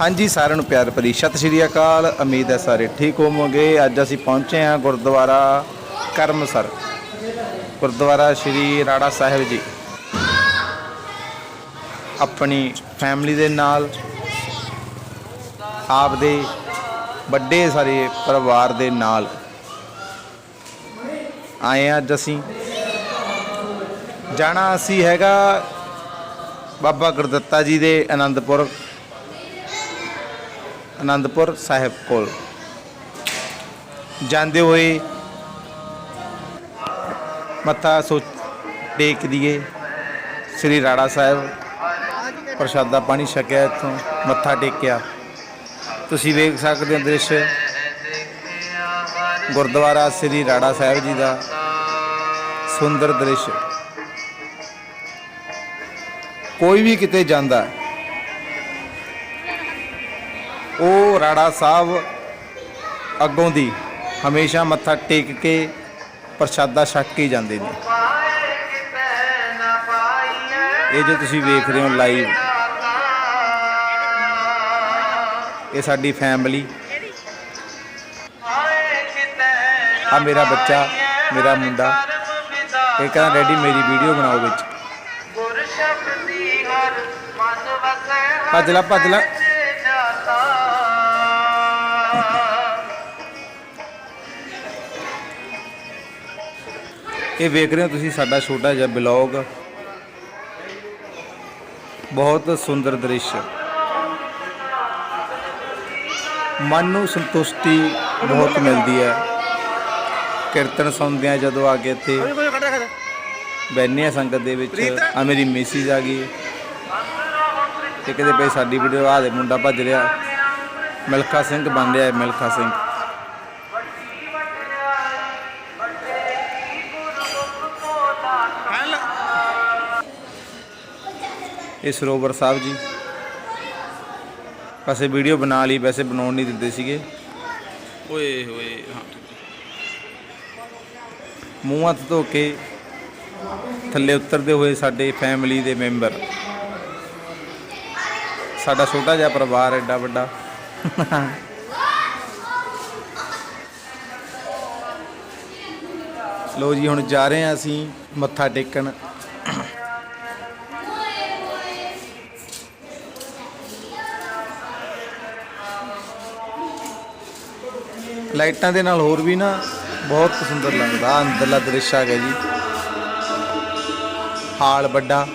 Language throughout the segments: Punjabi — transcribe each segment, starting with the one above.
ਹਾਂਜੀ, ਸਾਰਿਆਂ ਨੂੰ ਪਿਆਰ ਭਰੀ ਸਤਿ ਸ਼੍ਰੀ ਅਕਾਲ। ਉਮੀਦ ਹੈ ਸਾਰੇ ਠੀਕ ਹੋਵੋਗੇ। ਅੱਜ ਅਸੀਂ ਪਹੁੰਚੇ ਹਾਂ ਗੁਰਦੁਆਰਾ ਕਰਮਸਰ। ਗੁਰਦੁਆਰਾ ਸ਼੍ਰੀ ਰਾੜਾ ਸਾਹਿਬ ਜੀ। ਆਪਣੀ ਫੈਮਿਲੀ ਦੇ ਨਾਲ, ਆਪਦੇ ਵੱਡੇ ਸਾਰੇ ਪਰਿਵਾਰ ਦੇ ਨਾਲ ਆਏ ਹਾਂ ਅੱਜ ਅਸੀਂ। ਜਾਣਾ ਅਸੀਂ ਹੈਗਾ ਬਾਬਾ ਗੁਰਦੱਤਾ ਜੀ ਦੇ ਆਨੰਦਪੁਰ। ਅਨੰਦਪੁਰ ਸਾਹਿਬ ਕੋਲ। ਜਾਂਦੇ ਹੋਏ ਮੱਥਾ ਸੋ, ਟੇਕ ਦੀਏ। ਸ੍ਰੀ ਰਾੜਾ ਸਾਹਿਬ, ਪ੍ਰਸ਼ਾਦਾ ਪਾਣੀ ਛਕਿਆ ਇੱਥੋਂ, ਮੱਥਾ ਟੇਕਿਆ। ਤੁਸੀਂ ਵੇਖ ਸਕਦੇ ਹੋ ਦ੍ਰਿਸ਼। ਗੁਰਦੁਆਰਾ ਸ੍ਰੀ ਰਾੜਾ ਸਾਹਿਬ ਜੀ ਦਾ ਸੁੰਦਰ ਦ੍ਰਿਸ਼। ਕੋਈ ਵੀ ਕਿਤੇ ਜਾਂਦਾ ਉਹ ਰਾੜਾ ਸਾਹਿਬ ਅੱਗੋਂ ਦੀ ਹਮੇਸ਼ਾ ਮੱਥਾ ਟੇਕ ਕੇ ਪ੍ਰਸ਼ਾਦਾ ਛਕ ਕੇ ਜਾਂਦੇ ਨੇ। ਇਹ ਜੋ ਤੁਸੀਂ ਵੇਖ ਰਹੇ ਹੋ ਲਾਈਵ ਇਹ ਸਾਡੀ ਫੈਮਿਲੀ ਆ ਮੇਰਾ ਬੱਚਾ ਮੇਰਾ ਮੁੰਡਾ। ਇਹ ਕਹਿੰਦਾ ਡੈਡੀ ਮੇਰੀ ਵੀਡੀਓ ਬਣਾਓ ਵਿੱਚ। ਭੱਜ ਲੈ, ਭੱਜ ਲੈ। ਇਹ ਵੇਖ ਰਹੇ ਹੋ ਤੁਸੀਂ ਸਾਡਾ ਛੋਟਾ ਜਿਹਾ ਬਲੌਗ ਬਹੁਤ ਸੁੰਦਰ ਦ੍ਰਿਸ਼। ਮਨ ਨੂੰ ਸੰਤੁਸ਼ਟੀ ਬਹੁਤ ਮਿਲਦੀ ਹੈ। ਕੀਰਤਨ ਸੁਣਦੇ ਆ ਜਦੋਂ ਆ ਕੇ ਇੱਥੇ ਬੈਠਨੇ ਆ ਸੰਗਤ ਦੇ ਵਿੱਚ। ਆ ਮੇਰੀ ਮਿਸਿਸ ਆ ਗਈ। ਤੇ ਕਿਤੇ ਪਈ ਸਾਡੀ ਵੀਡੀਓ ਆ ਦੇ ਮੁੰਡਾ ਭੱਜ ਰਿਹਾ। ਮਿਲਖਾ ਸਿੰਘ ਬਣ ਰਿਹਾ ਮਿਲਖਾ ਸਿੰਘ। ਇਹ ਸਰੋਵਰ ਸਾਹਿਬ ਜੀ। ਵੈਸੇ ਵੀਡੀਓ ਬਣਾ ਲਈ ਵੈਸੇ ਬਣਾਉਣ ਨਹੀਂ ਦਿੰਦੇ ਸੀਗੇ। ਓਏ ਹੋਏ ਹਾਂ। ਮੂੰਹ ਹੱਥ ਧੋ ਕੇ ਥੱਲੇ ਉਤਰਦੇ ਹੋਏ ਸਾਡੇ ਫੈਮਿਲੀ ਦੇ ਮੈਂਬਰ ਸਾਡਾ ਛੋਟਾ ਜਿਹਾ ਪਰਿਵਾਰ ਐਡਾ ਵੱਡਾ। ਲੋ ਜੀ ਹੁਣ ਜਾ ਰਹੇ ਹਾਂ ਅਸੀਂ ਮੱਥਾ ਟੇਕਣ। ਲਾਈਟਾਂ ਦੇ ਨਾਲ ਹੋਰ ਵੀ ਨਾ ਬਹੁਤ ਸੁੰਦਰ ਲੱਗਦਾ ਆਹ ਅੰਦਰਲਾ ਦ੍ਰਿਸ਼ ਆ ਗਿਆ ਜੀ। ਹਾਲ ਵੱਡਾ।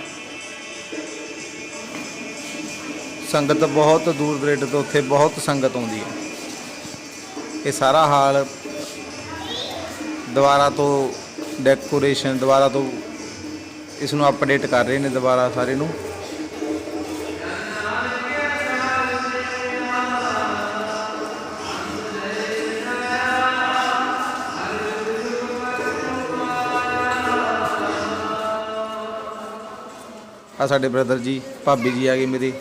ਸੰਗਤ ਬਹੁਤ ਦੂਰ ਦਰੇਡੇ ਤੋਂ ਉੱਥੇ ਬਹੁਤ ਸੰਗਤ ਆਉਂਦੀ ਹੈ। ਇਹ ਸਾਰਾ ਹਾਲ ਦੁਬਾਰਾ ਤੋਂ ਡੈਕੋਰੇਸ਼ਨ ਦੁਬਾਰਾ ਤੋਂ ਇਸ ਨੂੰ ਅਪਡੇਟ ਕਰ ਰਹੇ ਨੇ ਦੁਬਾਰਾ ਸਾਰੇ ਨੂੰ। ਆ ਸਾਡੇ ਬ੍ਰਦਰ ਜੀ, ਭਾਬੀ ਜੀ ਆ ਗਏ ਮੇਰੇ।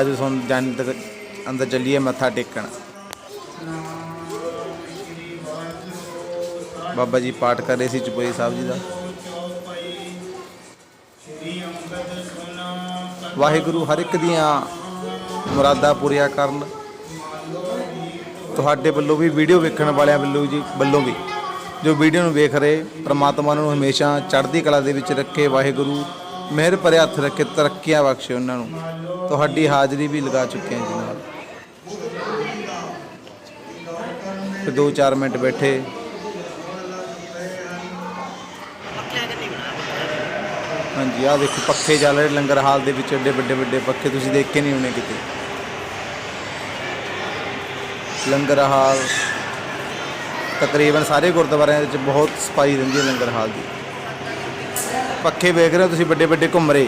ਅੱਜ ਸੁਣ, ਜਾਣ ਤੱਕ ਅੰਦਰ ਚੱਲੀਏ, ਮੱਥਾ ਟੇਕਣ। ਬਾਬਾ ਜੀ ਪਾਠ ਕਰ ਰਹੇ ਸੀ ਚੁਪਈ ਸਾਹਿਬ ਜੀ ਦਾ। ਵਾਹਿਗੁਰੂ ਹਰ ਇੱਕ ਦੀਆਂ ਮੁਰਾਦਾਂ ਪੂਰੀਆਂ ਕਰਨ। ਤੁਹਾਡੇ ਵੱਲੋਂ ਵੀ ਵੀਡੀਓ ਵੇਖਣ ਵਾਲਿਆਂ ਵੱਲੋਂ ਜੀ, ਵੱਲੋਂ ਵੀ। ਜੋ ਵੀਡੀਓ ਨੂੰ ਵੇਖ ਰਹੇ, ਪ੍ਰਮਾਤਮਾ ਨੂੰ ਹਮੇਸ਼ਾ ਚੜ੍ਹਦੀ ਕਲਾ ਦੇ ਵਿੱਚ ਰੱਖੇ ਵਾਹਿਗੁਰੂ, ਮਿਹਰ ਭਰੇ ਹੱਥ ਰੱਖੇ ਤਰੱਕੀਆਂ ਬਖਸ਼ੇ ਉਹਨਾਂ ਨੂੰ। ਤੁਹਾਡੀ ਹਾਜ਼ਰੀ ਵੀ ਲਗਾ ਚੁੱਕੇ ਹਾਂ ਜੀ ਨਾਲ। ਤੇ 2-4 ਮਿੰਟ ਬੈਠੇ। ਹਾਂਜੀ, ਆਹ ਦੇਖੋ, ਪੱਖੇ ਚੱਲ ਰਹੇ ਲੰਗਰ ਹਾਲ ਦੇ ਵਿੱਚ ਏਡੇ ਵੱਡੇ ਵੱਡੇ ਪੱਖੇ ਤੁਸੀਂ ਦੇਖੇ ਨਹੀਂ ਹੋਣੇ ਕਿਤੇ। ਲੰਗਰ ਹਾਲ ਤਕਰੀਬਨ ਸਾਰੇ ਗੁਰਦੁਆਰਿਆਂ ਵਿੱਚ ਬਹੁਤ ਸਫ਼ਾਈ ਰਹਿੰਦੀ ਹੈ ਲੰਗਰ ਹਾਲ ਦੀ। ਪੱਖੇ ਵੇਖ ਰਹੇ ਹੋ ਤੁਸੀਂ ਵੱਡੇ ਵੱਡੇ ਘੁੰਮਰੇ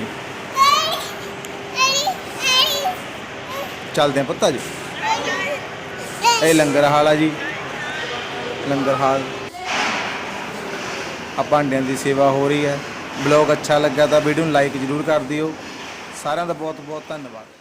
ਚੱਲਦੇ ਆ ਪੱਤਾ ਜੀ। ਇਹ ਲੰਗਰ ਹਾਲ ਆ ਜੀ। ਲੰਗਰ ਹਾਲ। ਆ ਭਾਂਡਿਆਂ ਦੀ ਸੇਵਾ ਹੋ ਰਹੀ ਹੈ। ਬਲੌਗ ਅੱਛਾ ਲੱਗਾ ਤਾਂ ਵੀਡੀਓ ਨੂੰ ਲਾਈਕ ਜ਼ਰੂਰ ਕਰ ਦਿਓ। ਸਾਰਿਆਂ ਦਾ ਬਹੁਤ ਬਹੁਤ ਧੰਨਵਾਦ।